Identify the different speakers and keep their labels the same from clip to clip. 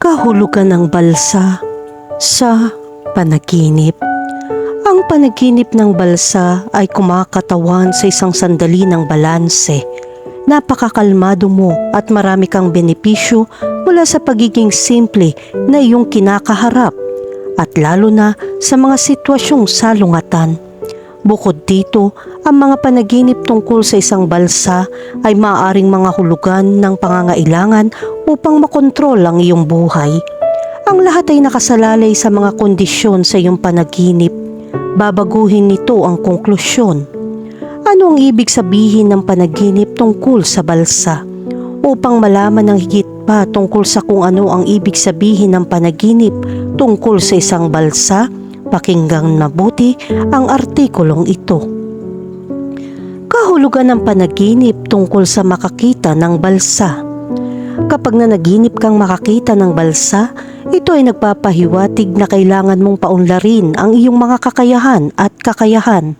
Speaker 1: Kahulugan ng balsa sa panaginip. Ang panaginip ng balsa ay kumakatawan sa isang sandali ng balanse. Napakakalmado mo at marami kang benepisyo mula sa pagiging simple na iyong kinakaharap at lalo na sa mga sitwasyong salungatan. Bukod dito, ang mga panaginip tungkol sa isang balsa ay maaaring mga hulugan ng pangangailangan upang makontrol ang iyong buhay. Ang lahat ay nakasalalay sa mga kondisyon sa iyong panaginip. Babaguhin nito ang konklusyon. Ano ang ibig sabihin ng panaginip tungkol sa balsa? Upang malaman ng higit pa tungkol sa kung ano ang ibig sabihin ng panaginip tungkol sa isang balsa, pakinggang mabuti ang artikulong ito. Kahulugan ng panaginip tungkol sa makakita ng balsa. Kapag nanaginip kang makakita ng balsa, ito ay nagpapahiwatig na kailangan mong paunlarin ang iyong mga kakayahan at kakayahan.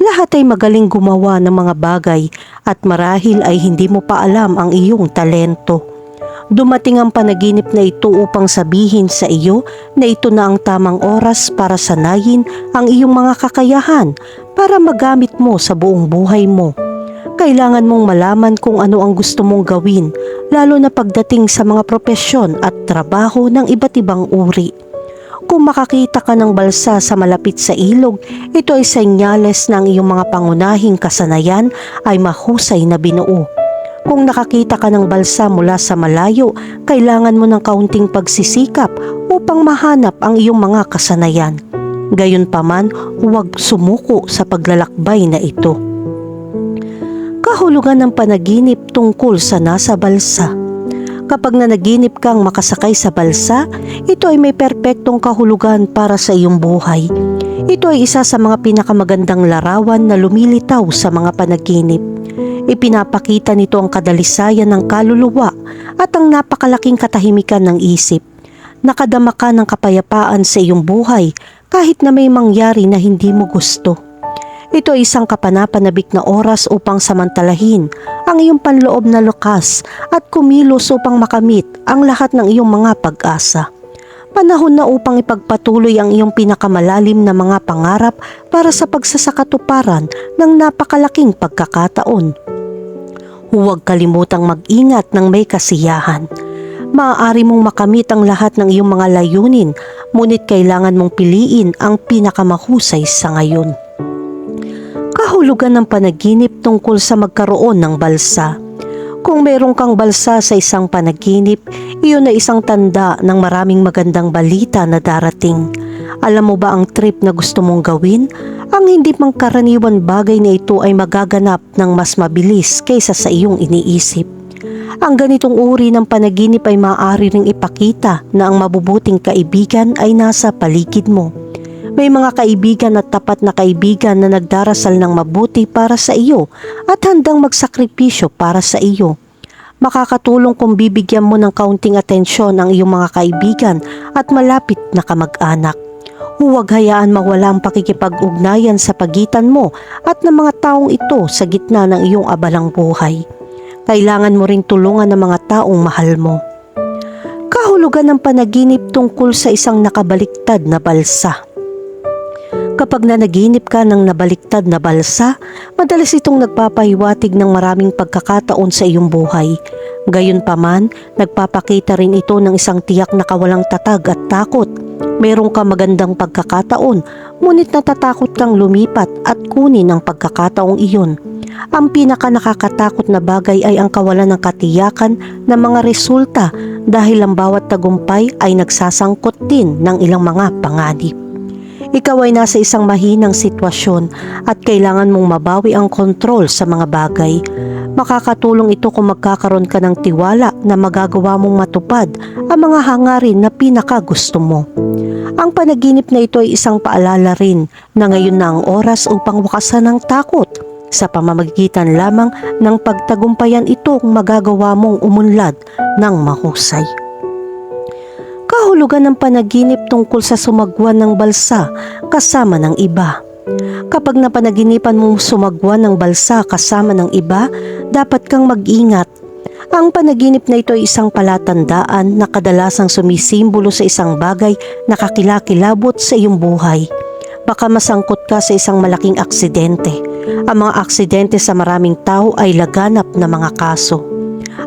Speaker 1: Lahat ay magaling gumawa ng mga bagay at marahil ay hindi mo pa alam ang iyong talento. Dumating ang panaginip na ito upang sabihin sa iyo na ito na ang tamang oras para sanayin ang iyong mga kakayahan para magamit mo sa buong buhay mo. Kailangan mong malaman kung ano ang gusto mong gawin, lalo na pagdating sa mga propesyon at trabaho ng iba't ibang uri. Kung makakita ka ng balsa sa malapit sa ilog, ito ay senyales ng iyong mga pangunahing kasanayan ay mahusay na binuo. Kung nakakita ka ng balsa mula sa malayo, kailangan mo ng kaunting pagsisikap upang mahanap ang iyong mga kasanayan. Gayunpaman, huwag sumuko sa paglalakbay na ito. Kahulugan ng panaginip tungkol sa nasa balsa. Kapag nanaginip kang makasakay sa balsa, ito ay may perpektong kahulugan para sa iyong buhay. Ito ay isa sa mga pinakamagandang larawan na lumilitaw sa mga panaginip. Ipinapakita nito ang kadalisayan ng kaluluwa at ang napakalaking katahimikan ng isip. Nakadama ka ng kapayapaan sa iyong buhay kahit na may mangyari na hindi mo gusto. Ito ay isang kapanapanabik na oras upang samantalahin ang iyong panloob na lukas at kumilos upang makamit ang lahat ng iyong mga pag-asa. Panahon na upang ipagpatuloy ang iyong pinakamalalim na mga pangarap para sa pagsasakatuparan ng napakalaking pagkakataon. Huwag kalimutang mag-ingat ng may kasiyahan. Maaari mong makamit ang lahat ng iyong mga layunin, ngunit kailangan mong piliin ang pinakamahusay sa ngayon. Kahulugan ng panaginip tungkol sa magkaroon ng balsa. Kung meron kang balsa sa isang panaginip, iyon ay isang tanda ng maraming magandang balita na darating. Alam mo ba ang trip na gusto mong gawin? Ang hindi pangkaraniwan bagay na ito ay magaganap ng mas mabilis kaysa sa iyong iniisip. Ang ganitong uri ng panaginip ay maaari ring ipakita na ang mabubuting kaibigan ay nasa paligid mo. May mga kaibigan at tapat na kaibigan na nagdarasal ng mabuti para sa iyo at handang magsakripisyo para sa iyo. Makakatulong kung bibigyan mo ng kaunting atensyon ang iyong mga kaibigan at malapit na kamag-anak. Huwag hayaan mawala ang pakikipag-ugnayan sa pagitan mo at ng mga taong ito sa gitna ng iyong abalang buhay. Kailangan mo ring tulungan ng mga taong mahal mo. Kahulugan ng panaginip tungkol sa isang nakabaliktad na balsa. Kapag nanaginip ka ng nabaliktad na balsa, madalas itong nagpapahiwatig ng maraming pagkakataon sa iyong buhay. Gayunpaman, nagpapakita rin ito ng isang tiyak na kawalang tatag at takot. Meron ka magandang pagkakataon, ngunit natatakot kang lumipat at kunin ang pagkakataong iyon. Ang pinaka nakakatakot na bagay ay ang kawalan ng katiyakan ng mga resulta dahil ang bawat tagumpay ay nagsasangkot din ng ilang mga panganib. Ikaw ay nasa isang mahinang sitwasyon at kailangan mong mabawi ang kontrol sa mga bagay. Makakatulong ito kung magkakaroon ka ng tiwala na magagawa mong matupad ang mga hangarin na pinaka gusto mo. Ang panaginip na ito ay isang paalala rin na ngayon na ang oras upang wakasan ang takot sa pamamagitan lamang ng pagtagumpayan ito kung magagawa mong umunlad ng mahusay kahulugan ng panaginip tungkol sa sumagwan ng balsa kasama ng iba. Kapag napanaginipan mong sumagwan ng balsa kasama ng iba, dapat kang mag-ingat. Ang panaginip na ito ay isang palatandaan na kadalasang sumisimbolo sa isang bagay na kakilakilabot sa iyong buhay. Baka masangkot ka sa isang malaking aksidente. Ang mga aksidente sa maraming tao ay laganap na mga kaso.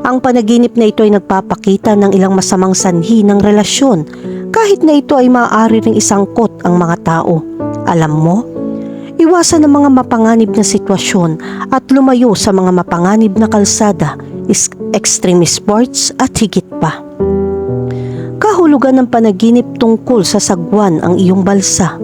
Speaker 1: Ang panaginip na ito ay nagpapakita ng ilang masamang sanhi ng relasyon kahit na ito ay maaari ring isangkot ang mga tao. Alam mo, iwasan ang mga mapanganib na sitwasyon at lumayo sa mga mapanganib na kalsada, is- extreme sports at higit pa. Kahulugan ng panaginip tungkol sa sagwan ang iyong balsa.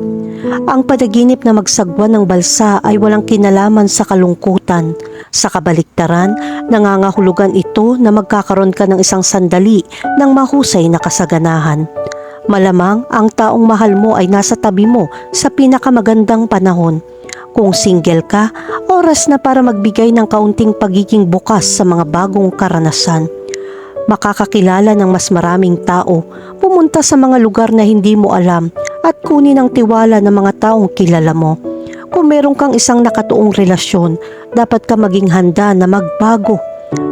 Speaker 1: Ang panaginip na magsagwan ng balsa ay walang kinalaman sa kalungkutan. Sa kabaliktaran, nangangahulugan ito na magkakaroon ka ng isang sandali ng mahusay na kasaganahan. Malamang ang taong mahal mo ay nasa tabi mo sa pinakamagandang panahon. Kung single ka, oras na para magbigay ng kaunting pagiging bukas sa mga bagong karanasan. Makakakilala ng mas maraming tao, pumunta sa mga lugar na hindi mo alam at kunin ang tiwala ng mga taong kilala mo. Kung meron kang isang nakatuong relasyon, dapat ka maging handa na magbago.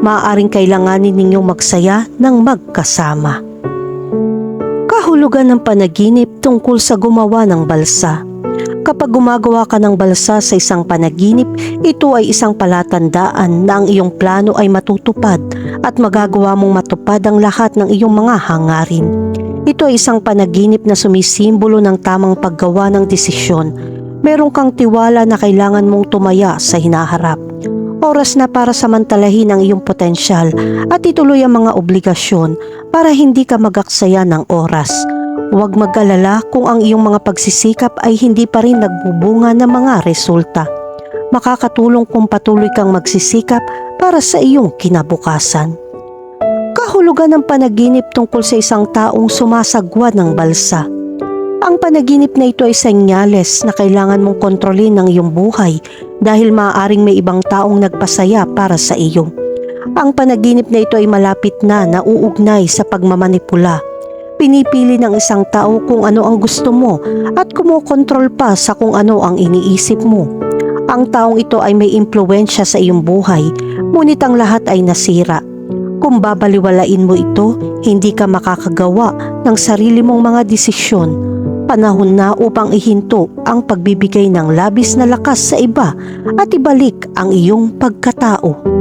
Speaker 1: Maaaring kailanganin ninyong magsaya ng magkasama. Kahulugan ng panaginip tungkol sa gumawa ng balsa. Kapag gumagawa ka ng balsa sa isang panaginip, ito ay isang palatandaan na ang iyong plano ay matutupad at magagawa mong matupad ang lahat ng iyong mga hangarin. Ito ay isang panaginip na sumisimbolo ng tamang paggawa ng desisyon. Meron kang tiwala na kailangan mong tumaya sa hinaharap. Oras na para samantalahin ang iyong potensyal at ituloy ang mga obligasyon para hindi ka magaksaya ng oras. Huwag mag-alala kung ang iyong mga pagsisikap ay hindi pa rin nagbubunga ng mga resulta. Makakatulong kung patuloy kang magsisikap para sa iyong kinabukasan. Kahulugan ng panaginip tungkol sa isang taong sumasagwa ng balsa. Ang panaginip na ito ay senyales na kailangan mong kontrolin ang iyong buhay dahil maaaring may ibang taong nagpasaya para sa iyo. Ang panaginip na ito ay malapit na nauugnay sa pagmamanipula. Pinipili ng isang tao kung ano ang gusto mo at kumokontrol pa sa kung ano ang iniisip mo. Ang taong ito ay may impluensya sa iyong buhay, ngunit ang lahat ay nasira. Kung babaliwalain mo ito, hindi ka makakagawa ng sarili mong mga desisyon. Panahon na upang ihinto ang pagbibigay ng labis na lakas sa iba at ibalik ang iyong pagkatao.